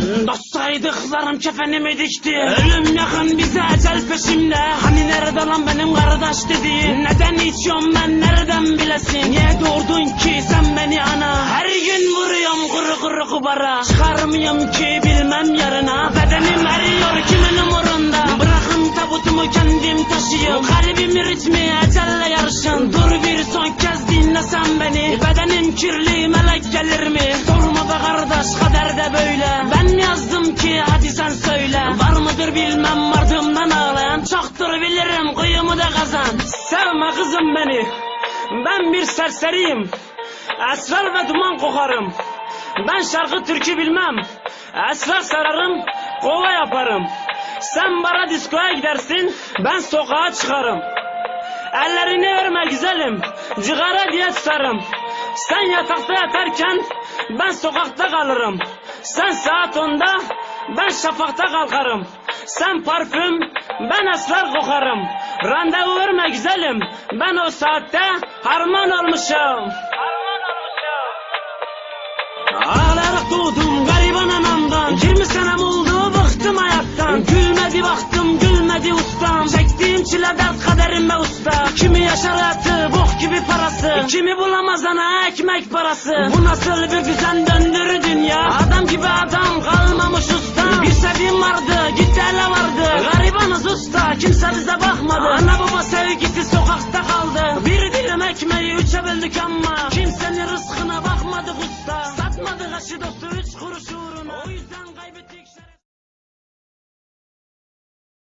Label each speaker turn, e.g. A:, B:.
A: Dostsaydıklarım kefenimi dikti Ölüm yakın bize ecel peşimde. Hani nerede lan benim kardeş dediğin? Neden içiyorum ben nereden bilesin? Niye doğurdun ki sen beni ana? Her gün vuruyorum kuru kuru kubara. Çıkarmıyorum ki bilmem yarına. Bedenim eriyor kimin umurunda? Bırakın tabutumu kendim taşıyayım Kalbim ritmi ecelle yarışın. Dur bir son kez dinlesen beni. Bedenim kirli melek gelir mi? Sorma be kardeş kader de böyle yazdım ki hadi sen söyle. Var mıdır bilmem ardımdan ağlayan. Çoktur bilirim kuyumu da kazan. Sevme kızım beni. Ben bir serseriyim. Esrar ve duman kokarım. Ben şarkı türkü bilmem. Esrar sararım Kova yaparım. Sen bara diskoya gidersin Ben sokağa çıkarım. Ellerini verme güzelim Cigara diye tutarım Sen yatakta yatarken Ben sokakta kalırım. Sen saat onda Ben şafakta kalkarım. Sen parfüm Ben esrar kokarım. Randevu verme güzelim. Ben o saatte harman olmuşum. Ağlayarak doğdum gariban anamdan. 20 senem oldu bıktım hayattan. Gülmedi baktım gülmedi ustam Çektiğim çile dert kaderime usta. Kimi yaşar hayatı bok gibi parası. Kimi bulamaz ana ekmek parası. Bu nasıl bir düzen döndür dünya? Adam gibi adam kalmamış usta. Bir sevdiğim vardı gitti ele vardı. Garibanız usta kimse bize bakmadı. Ana baba sevgisi sokakta kaldı. Bir dilim ekmeği üçe böldük ama Kimsenin rızkına bakmadık usta. Satmadık aşı dostu